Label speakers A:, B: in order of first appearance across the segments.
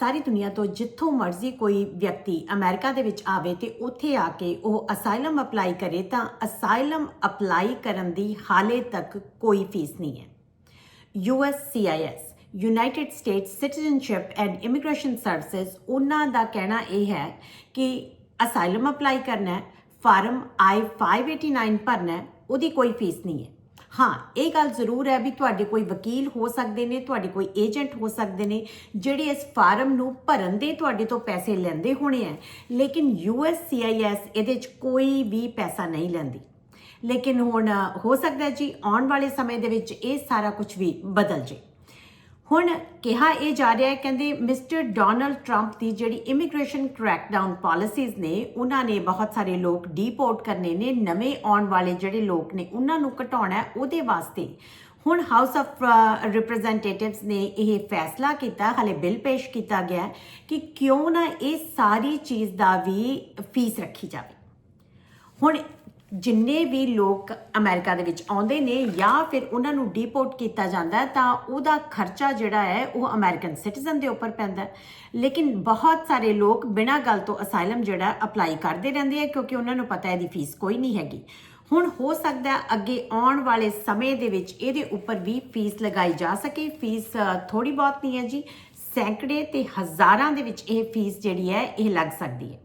A: ਸਾਰੀ ਦੁਨੀਆ ਤੋਂ ਜਿੱਥੋਂ ਮਰਜ਼ੀ ਕੋਈ ਵਿਅਕਤੀ ਅਮਰੀਕਾ ਦੇ ਵਿੱਚ ਆਵੇ ਤੇ ਉੱਥੇ ਆ ਕੇ ਉਹ ਅਸਾਈਲਮ ਅਪਲਾਈ ਕਰੇ ਤਾਂ ਅਸਾਈਲਮ ਅਪਲਾਈ ਕਰਨ ਦੀ ਹਾਲੇ ਤੱਕ ਕੋਈ ਫੀਸ ਨਹੀਂ ਹੈ। USCIS United States citizenship and immigration services ਉਹਨਾਂ ਦਾ ਕਹਿਣਾ ਇਹ ਹੈ ਕਿ ਅਸਾਈਲਮ ਅਪਲਾਈ ਕਰਨਾ ਹੈ, ਫਾਰਮ I-589 ਭਰਨਾ ਹੈ, ਉਹਦੀ ਕੋਈ ਫੀਸ ਨਹੀਂ ਹੈ। ਹਾਂ, ਇਹ ਗੱਲ ਜ਼ਰੂਰ ਹੈ ਵੀ ਤੁਹਾਡੇ ਕੋਈ ਵਕੀਲ ਹੋ ਸਕਦੇ ਨੇ, ਤੁਹਾਡੇ ਕੋਈ ਏਜੰਟ ਹੋ ਸਕਦੇ ਨੇ, ਜਿਹੜੇ ਇਸ ਫਾਰਮ ਨੂੰ ਭਰਨ ਦੇ ਤੁਹਾਡੇ ਤੋਂ ਪੈਸੇ ਲੈਂਦੇ ਹੋਣੇ ਆ, ਲੇਕਿਨ USCIS ਇਹਦੇ 'ਚ ਕੋਈ ਵੀ ਪੈਸਾ ਨਹੀਂ ਲੈਂਦੀ। ਲੇਕਿਨ ਹੁਣ ਹੋ ਸਕਦਾ ਜੀ, ਆਉਣ ਵਾਲੇ ਸਮੇਂ ਦੇ ਵਿੱਚ ਇਹ ਸਾਰਾ ਕੁਝ ਵੀ ਬਦਲ ਜੇ ਹੁਣ ਕਿਹਾ ਇਹ ਜਾ ਰਿਹਾ ਹੈ, ਕਹਿੰਦੇ ਮਿਸਟਰ ਡੋਨਲਡ ਟਰੰਪ ਦੀ ਜਿਹੜੀ ਇਮੀਗ੍ਰੇਸ਼ਨ ਕ੍ਰੈਕਡਾਊਨ ਪਾਲਿਸੀਜ਼ ਨੇ, ਉਹਨਾਂ ਨੇ ਬਹੁਤ ਸਾਰੇ ਲੋਕ ਡੀਪੋਰਟ ਕਰਨੇ ਨੇ, ਨਵੇਂ ਆਉਣ ਵਾਲੇ ਜਿਹੜੇ ਲੋਕ ਨੇ, ਉਹਨਾਂ ਨੂੰ ਘਟਾਉਣਾ ਉਹਦੇ ਵਾਸਤੇ। ਹੁਣ ਹਾਊਸ ਆਫ ਰਿਪਰੈਜ਼ੈਂਟੇਟਿਵਸ ਨੇ ਇਹ ਫੈਸਲਾ ਕੀਤਾ, ਹਲੇ ਬਿੱਲ ਪੇਸ਼ ਕੀਤਾ ਗਿਆ ਕਿ ਕਿਉਂ ਨਾ ਇਹ ਸਾਰੀ ਚੀਜ਼ ਦਾ ਵੀ ਫੀਸ ਰੱਖੀ ਜਾਵੇ। ਹੁਣ ਜਿੰਨੇ ਵੀ ਲੋਕ ਅਮਰੀਕਾ ਦੇ ਵਿੱਚ ਆਉਂਦੇ ਨੇ ਜਾਂ ਫਿਰ ਉਹਨਾਂ ਨੂੰ ਡੀਪੋਰਟ ਕੀਤਾ ਜਾਂਦਾ ਤਾਂ ਉਹਦਾ ਖਰਚਾ ਜਿਹੜਾ ਹੈ, ਉਹ ਅਮਰੀਕਨ ਸਿਟੀਜ਼ਨ ਦੇ ਉੱਪਰ ਪੈਂਦਾ ਲੇਕਿਨ ਬਹੁਤ ਸਾਰੇ ਲੋਕ ਬਿਨਾਂ ਗੱਲ ਤੋਂ ਅਸਾਈਲਮ ਜਿਹੜਾ ਅਪਲਾਈ ਕਰਦੇ ਰਹਿੰਦੇ ਆ, ਕਿਉਂਕਿ ਉਹਨਾਂ ਨੂੰ ਪਤਾ ਹੈ ਇਹਦੀ ਫੀਸ ਕੋਈ ਨਹੀਂ ਹੈਗੀ। ਹੁਣ ਹੋ ਸਕਦਾ ਅੱਗੇ ਆਉਣ ਵਾਲੇ ਸਮੇਂ ਦੇ ਵਿੱਚ ਇਹਦੇ ਉੱਪਰ ਵੀ ਫੀਸ ਲਗਾਈ ਜਾ ਸਕੇ। ਫੀਸ ਥੋੜੀ ਬਹੁਤ ਨਹੀਂ ਹੈ ਜੀ। ਸੈਂਕੜੇ ਤੇ ਹਜ਼ਾਰਾਂ ਦੇ ਵਿੱਚ ਇਹ ਫੀਸ ਜਿਹੜੀ ਹੈ, ਇਹ ਲੱਗ ਸਕਦੀ ਹੈ।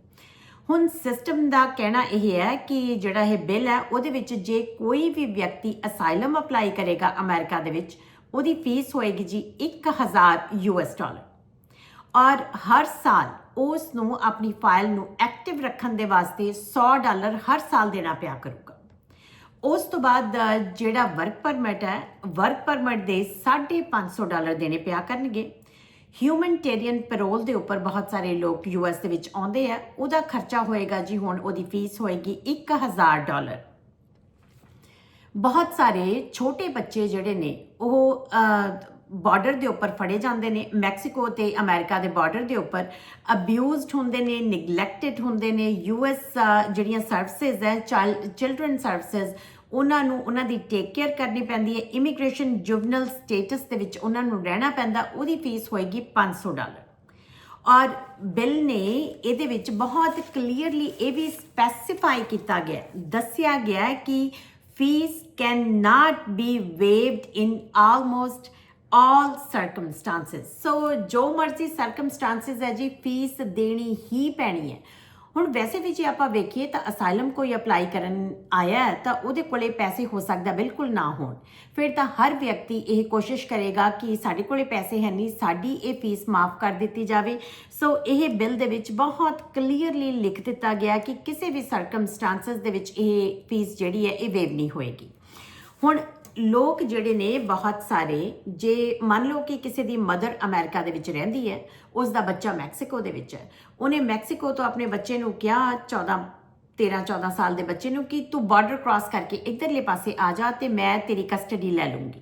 A: ਹੁਣ ਸਿਸਟਮ ਦਾ ਕਹਿਣਾ ਇਹ ਹੈ ਕਿ ਜਿਹੜਾ ਇਹ ਬਿੱਲ ਹੈ, ਉਹਦੇ ਵਿੱਚ ਜੇ ਕੋਈ ਵੀ ਵਿਅਕਤੀ ਅਸਾਈਲਮ ਅਪਲਾਈ ਕਰੇਗਾ ਅਮਰੀਕਾ ਦੇ ਵਿੱਚ, ਉਹਦੀ ਫੀਸ ਹੋਏਗੀ ਜੀ 1000 ਯੂਐਸ ਡਾਲਰ ਔਰ ਹਰ ਸਾਲ ਉਸ ਨੂੰ ਆਪਣੀ ਫਾਈਲ ਨੂੰ ਐਕਟਿਵ ਰੱਖਣ ਦੇ ਵਾਸਤੇ 100 ਡਾਲਰ ਹਰ ਸਾਲ ਦੇਣਾ ਪਿਆ ਕਰੂਗਾ। ਉਸ ਤੋਂ ਬਾਅਦ ਜਿਹੜਾ ਵਰਕ ਪਰਮਿਟ ਹੈ ਵਰਕ ਪਰਮਿਟ ਦੇ 550 ਡਾਲਰ ਦੇਣੇ ਪਿਆ ਕਰਨਗੇ। ਹਿਊਮਨਟੇਰੀਅਨ ਪੈਰੋਲ ਦੇ ਉੱਪਰ ਬਹੁਤ ਸਾਰੇ ਲੋਕ ਯੂਐਸ ਦੇ ਵਿੱਚ ਆਉਂਦੇ ਆ। ਉਹਦਾ ਖਰਚਾ ਹੋਏਗਾ ਜੀ, ਹੁਣ ਉਹਦੀ ਫੀਸ ਹੋਏਗੀ 1000 ਡਾਲਰ। ਬਹੁਤ ਸਾਰੇ ਛੋਟੇ ਬੱਚੇ ਜਿਹੜੇ ਨੇ, ਉਹ ਬਾਰਡਰ ਦੇ ਉੱਪਰ ਫੜੇ ਜਾਂਦੇ ਨੇ। ਮੈਕਸੀਕੋ ਤੇ ਅਮਰੀਕਾ ਦੇ ਬਾਰਡਰ ਦੇ ਉੱਪਰ ਅਬਿਊਜ਼ਡ ਹੁੰਦੇ ਨੇ ਨੈਗਲੈਕਟਡ ਹੁੰਦੇ ਨੇ। ਯੂਐਸ ਜਿਹੜੀਆਂ ਸਰਵਿਸਿਜ਼ ਹੈ ਚਿਲਡਰਨ ਸਰਵਿਸਿਜ਼ ਉਹਨਾਂ ਨੂੰ, ਉਹਨਾਂ ਦੀ ਟੇਕ ਕੇਅਰ ਕਰਨੀ ਪੈਂਦੀ ਹੈ। ਇਮੀਗ੍ਰੇਸ਼ਨ ਜੁਵਨਲ ਸਟੇਟਸ ਦੇ ਵਿੱਚ ਉਹਨਾਂ ਨੂੰ ਰਹਿਣਾ ਪੈਂਦਾ, ਉਹਦੀ ਫੀਸ ਹੋਏਗੀ 500 ਡਾਲਰ। ਔਰ ਬਿੱਲ ਨੇ ਇਹਦੇ ਵਿੱਚ ਬਹੁਤ ਕਲੀਅਰਲੀ ਇਹ ਵੀ ਸਪੈਸੀਫਾਈ ਕੀਤਾ ਗਿਆ ਦੱਸਿਆ ਗਿਆ ਕਿ fee can not be waived in almost all circumstances so ਜੋ ਮਰਜ਼ੀ ਸਰਕਮਸਟੈਂਸਸ ਹੈ ਜੀ ਫੀਸ ਦੇਣੀ ਹੀ ਪੈਣੀ ਹੈ। ਹੁਣ ਵੈਸੇ ਵੀ ਜੇ ਆਪਾਂ ਵੇਖੀਏ ਤਾਂ ਅਸਾਈਲਮ ਕੋਈ ਅਪਲਾਈ ਕਰਨ ਆਇਆ ਤਾਂ ਉਹਦੇ ਕੋਲੇ ਪੈਸੇ ਹੋ ਸਕਦਾ ਬਿਲਕੁਲ ਨਾ ਹੋਣ। ਫਿਰ ਤਾਂ ਹਰ ਵਿਅਕਤੀ ਇਹ ਕੋਸ਼ਿਸ਼ ਕਰੇਗਾ ਕਿ ਸਾਡੇ ਕੋਲੇ ਪੈਸੇ ਹੈ ਨਹੀਂ, ਸਾਡੀ ਇਹ ਫੀਸ ਮਾਫ ਕਰ ਦਿੱਤੀ ਜਾਵੇ। ਸੋ ਇਹ ਬਿੱਲ ਦੇ ਵਿੱਚ ਬਹੁਤ ਕਲੀਅਰਲੀ ਲਿਖ ਦਿੱਤਾ ਗਿਆ ਕਿ ਕਿਸੇ ਵੀ ਸਰਕਮਸਟੈਂਸਸ ਦੇ ਵਿੱਚ ਇਹ ਫੀਸ ਜਿਹੜੀ ਹੈ, ਇਹ ਵੇਵ ਨਹੀਂ ਹੋਏਗੀ। ਹੁਣ ਲੋਕ ਜਿਹੜੇ ਨੇ ਬਹੁਤ ਸਾਰੇ, ਜੇ ਮੰਨ ਲਓ ਕਿ ਕਿਸੇ ਦੀ ਮਦਰ ਅਮਰੀਕਾ ਦੇ ਵਿੱਚ ਰਹਿੰਦੀ ਹੈ, ਉਸ ਦਾ ਬੱਚਾ ਮੈਕਸੀਕੋ ਦੇ ਵਿੱਚ ਹੈ, ਉਹਨੇ ਮੈਕਸੀਕੋ ਤੋਂ ਆਪਣੇ ਬੱਚੇ ਨੂੰ ਕਿਹਾ 14 13 14 ਸਾਲ ਦੇ ਬੱਚੇ ਨੂੰ ਕਿ ਤੂੰ ਬਾਰਡਰ ਕ੍ਰਾਸ ਕਰਕੇ ਇਧਰਲੇ ਪਾਸੇ ਆ ਜਾ ਤੇ ਮੈਂ ਤੇਰੀ ਕਸਟਡੀ ਲੈ ਲੂੰਗੀ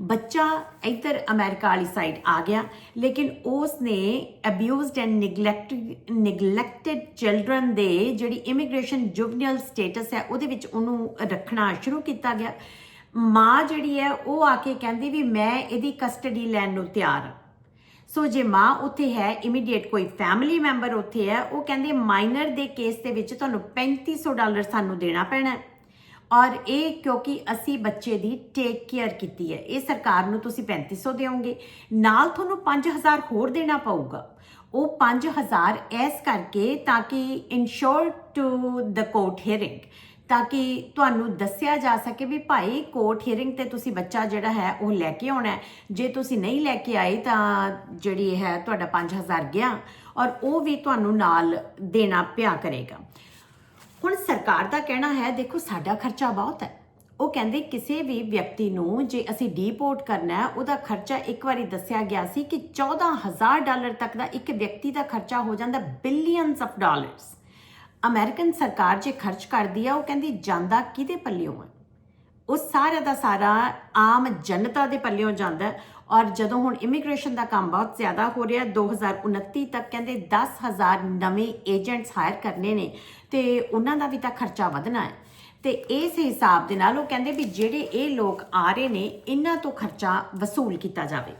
A: ਬੱਚਾ ਇਧਰ ਅਮਰੀਕਾ ਵਾਲੀ ਸਾਈਡ ਆ ਗਿਆ, ਲੇਕਿਨ ਉਸ ਨੇ ਅਬਿਊਜ਼ਡ ਐਂਡ ਨੈਗਲੈਕਟਡ ਨੈਗਲੈਕਟਡ ਚਿਲड्रन ਦੇ ਜਿਹੜੀ ਇਮੀਗ੍ਰੇਸ਼ਨ ਜੁਵਨਲ ਸਟੇਟਸ ਹੈ, ਉਹਦੇ ਵਿੱਚ ਉਹਨੂੰ ਰੱਖਣਾ ਸ਼ੁਰੂ ਕੀਤਾ ਗਿਆ। ਮਾਂ ਜਿਹੜੀ ਹੈ, ਉਹ ਆ ਕੇ ਕਹਿੰਦੀ ਵੀ ਮੈਂ ਇਹਦੀ ਕਸਟਡੀ ਲੈਣ ਨੂੰ ਤਿਆਰ ਹਾਂ। ਸੋ ਜੇ ਮਾਂ ਉੱਥੇ ਹੈ ਇਮੀਡੀਏਟ ਕੋਈ ਫੈਮਿਲੀ ਮੈਂਬਰ ਉੱਥੇ ਹੈ, ਉਹ ਕਹਿੰਦੇ ਮਾਈਨਰ ਦੇ ਕੇਸ ਦੇ ਵਿੱਚ ਤੁਹਾਨੂੰ 3500 ਡਾਲਰ ਸਾਨੂੰ ਦੇਣਾ ਪੈਣਾ ਔਰ ਇਹ ਕਿਉਂਕਿ ਅਸੀਂ ਬੱਚੇ ਦੀ ਟੇਕ ਕੇਅਰ ਕੀਤੀ ਹੈ, ਇਹ ਸਰਕਾਰ ਨੂੰ ਤੁਸੀਂ 3500 ਦਿਓਗੇ। ਨਾਲ ਤੁਹਾਨੂੰ 5000 ਹੋਰ ਦੇਣਾ ਪਊਗਾ। ਉਹ 5000 ਐਸ ਕਰਕੇ ਤਾਂ ਕਿ ensure to the court hearing ਤਾਂ ਕਿ ਤੁਹਾਨੂੰ ਦੱਸਿਆ ਜਾ ਸਕੇ ਵੀ ਭਾਈ ਕੋਰਟ ਹੀਅਰਿੰਗ ਤੇ ਤੁਸੀਂ ਬੱਚਾ ਜਿਹੜਾ ਹੈ ਉਹ ਲੈ ਕੇ ਆਉਣਾ ਜੇ ਤੁਸੀਂ ਨਹੀਂ ਲੈ ਕੇ ਆਏ ਤਾਂ ਜਿਹੜੀ ਹੈ ਤੁਹਾਡਾ 5000 ਗਿਆ ਔਰ ਉਹ ਵੀ ਤੁਹਾਨੂੰ ਨਾਲ ਦੇਣਾ ਪਿਆ ਕਰੇਗਾ। ਹੁਣ ਸਰਕਾਰ ਦਾ ਕਹਿਣਾ ਹੈ, ਦੇਖੋ ਸਾਡਾ ਖਰਚਾ ਬਹੁਤ ਹੈ। ਉਹ ਕਹਿੰਦੇ ਕਿਸੇ ਵੀ ਵਿਅਕਤੀ ਨੂੰ ਜੇ ਅਸੀਂ ਡੀਪੋਰਟ ਕਰਨਾ ਹੈ, ਉਹਦਾ ਖਰਚਾ ਇੱਕ ਵਾਰੀ ਦੱਸਿਆ ਗਿਆ ਸੀ ਕਿ 14000 ਡਾਲਰ ਤੱਕ ਦਾ ਇੱਕ ਵਿਅਕਤੀ ਦਾ ਖਰਚਾ ਹੋ ਜਾਂਦਾ ਬਿਲੀਅਨਸ ਆਫ ਡਾਲਰਸ ਅਮਰੀਕਨ ਸਰਕਾਰ ਜੇ ਖਰਚ ਕਰਦੀ ਆ, ਉਹ ਕਹਿੰਦੀ ਜਾਂਦਾ ਕਿਹਦੇ ਪੱਲਿਓਂ ਆ? ਉਹ ਸਾਰਾ ਦਾ ਸਾਰਾ ਆਮ ਜਨਤਾ ਦੇ ਪੱਲਿਓਂ ਜਾਂਦਾ ਔਰ ਜਦੋਂ ਹੁਣ ਇਮੀਗ੍ਰੇਸ਼ਨ ਦਾ ਕੰਮ ਬਹੁਤ ਜ਼ਿਆਦਾ ਹੋ ਰਿਹਾ 2029 ਤੱਕ ਕਹਿੰਦੇ 10000 ਨਵੇਂ ਏਜੰਟਸ ਹਾਇਰ ਕਰਨੇ ਨੇ ਤੇ ਉਹਨਾਂ ਦਾ ਵੀ ਤਾਂ ਖਰਚਾ ਵਧਣਾ ਹੈ। ਤੇ ਇਸ ਹਿਸਾਬ ਦੇ ਨਾਲ ਉਹ ਕਹਿੰਦੇ ਵੀ ਜਿਹੜੇ ਇਹ ਲੋਕ ਆ ਰਹੇ ਨੇ, ਇਹਨਾਂ ਤੋਂ ਖਰਚਾ ਵਸੂਲ ਕੀਤਾ ਜਾਵੇ।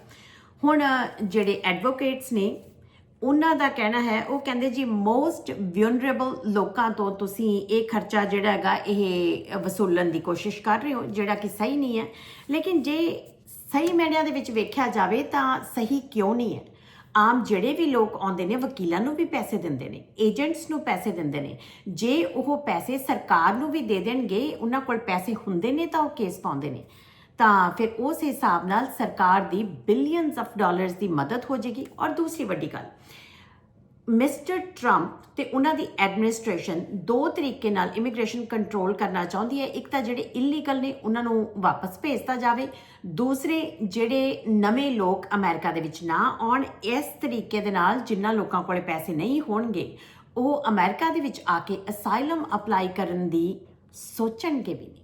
A: ਹੁਣ ਜਿਹੜੇ ਐਡਵੋਕੇਟਸ ਨੇ ਉਹਨਾਂ ਦਾ ਕਹਿਣਾ ਹੈ, ਉਹ ਕਹਿੰਦੇ ਜੀ ਮੋਸਟ ਵਿਊਨਰੇਬਲ ਲੋਕਾਂ ਤੋਂ ਤੁਸੀਂ ਇਹ ਖਰਚਾ ਜਿਹੜਾ ਹੈਗਾ, ਇਹ ਵਸੂਲਣ ਦੀ ਕੋਸ਼ਿਸ਼ ਕਰ ਰਹੇ ਹੋ, ਜਿਹੜਾ ਕਿ ਸਹੀ ਨਹੀਂ ਹੈ। ਲੇਕਿਨ ਜੇ ਸਹੀ ਮੈਣਿਆਂ ਦੇ ਵਿੱਚ ਵੇਖਿਆ ਜਾਵੇ ਤਾਂ ਸਹੀ ਕਿਉਂ ਨਹੀਂ ਹੈ? ਆਮ ਜਿਹੜੇ ਵੀ ਲੋਕ ਆਉਂਦੇ ਨੇ, ਵਕੀਲਾਂ ਨੂੰ ਵੀ ਪੈਸੇ ਦਿੰਦੇ ਨੇ, ਏਜੰਟਸ ਨੂੰ ਪੈਸੇ ਦਿੰਦੇ ਨੇ। ਜੇ ਉਹ ਪੈਸੇ ਸਰਕਾਰ ਨੂੰ ਵੀ ਦੇ ਦੇਣਗੇ, ਉਹਨਾਂ ਕੋਲ ਪੈਸੇ ਹੁੰਦੇ ਨੇ ਤਾਂ ਉਹ ਕੇਸ ਪਾਉਂਦੇ ਨੇ। ਤਾਂ ਫਿਰ ਉਸ ਹਿਸਾਬ ਨਾਲ ਸਰਕਾਰ ਦੀ ਬਿਲੀਅਨਸ ਆਫ ਡਾਲਰਸ ਦੀ ਮਦਦ ਹੋ ਜਾਏਗੀ। ਔਰ ਦੂਸਰੀ ਵੱਡੀ ਗੱਲ, ਮਿਸਟਰ ਟਰੰਪ ਤੇ ਉਹਨਾਂ ਦੀ ਐਡਮਿਨਿਸਟ੍ਰੇਸ਼ਨ ਦੋ ਤਰੀਕੇ ਨਾਲ ਇਮੀਗ੍ਰੇਸ਼ਨ ਕੰਟਰੋਲ ਕਰਨਾ ਚਾਹੁੰਦੀ ਹੈ। ਇੱਕ ਤਾਂ ਜਿਹੜੇ ਇਲੀਗਲ ਨੇ, ਉਹਨਾਂ ਨੂੰ ਵਾਪਸ ਭੇਜਤਾ ਜਾਵੇ। ਦੂਸਰੇ, ਜਿਹੜੇ ਨਵੇਂ ਲੋਕ ਅਮਰੀਕਾ ਦੇ ਵਿੱਚ ਨਾ ਆਉਣ, ਇਸ ਤਰੀਕੇ ਦੇ ਨਾਲ ਜਿਨ੍ਹਾਂ ਲੋਕਾਂ ਕੋਲੇ ਪੈਸੇ ਨਹੀਂ ਹੋਣਗੇ, ਉਹ ਅਮਰੀਕਾ ਦੇ ਵਿੱਚ ਆ ਕੇ ਅਸਾਈਲਮ ਅਪਲਾਈ ਕਰਨ ਦੀ ਸੋਚਣਗੇ ਵੀ ਨਹੀਂ।